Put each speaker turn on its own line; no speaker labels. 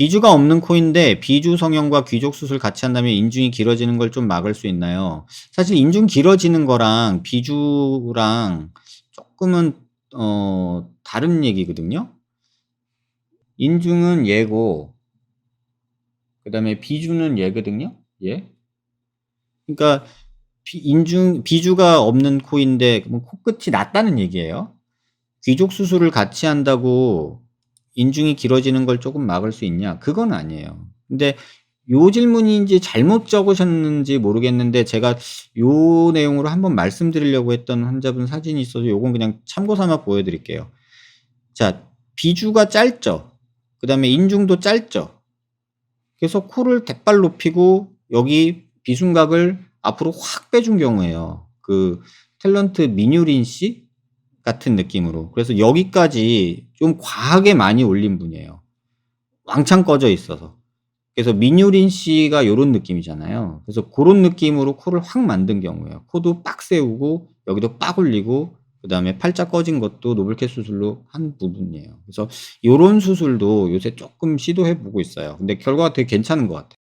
비주가 없는 코인데 비주 성형과 귀족 수술 같이 한다면 인중이 길어지는 걸 좀 막을 수 있나요? 사실 인중 길어지는 거랑 비주랑 조금은 어 다른 얘기거든요. 인중은 얘고 그다음에 비주는 얘거든요. 얘. 그러니까 비, 인중 비주가 없는 코인데 뭐 코끝이 낮다는 얘기예요. 귀족 수술을 같이 한다고 인중이 길어지는 걸 조금 막을 수 있냐? 그건 아니에요. 근데 요 질문인지 잘못 적으셨는지 모르겠는데 제가 요 내용으로 한번 말씀드리려고 했던 환자분 사진이 있어서 요건 그냥 참고 삼아 보여드릴게요. 자, 비주가 짧죠? 그 다음에 인중도 짧죠? 그래서 코를 대빨 높이고 여기 비순각을 앞으로 확 빼준 경우에요. 그 탤런트 민유린 씨 같은 느낌으로. 그래서 여기까지 좀 과하게 많이 올린 분이에요. 왕창 꺼져 있어서. 그래서 민유린 씨가 요런 느낌이잖아요. 그래서 그런 느낌으로 코를 확 만든 경우예요. 코도 빡 세우고 여기도 빡 올리고 그다음에 팔자 꺼진 것도 노블캣 수술로 한 부분이에요. 그래서 요런 수술도 요새 조금 시도해 보고 있어요. 근데 결과가 되게 괜찮은 것 같아요.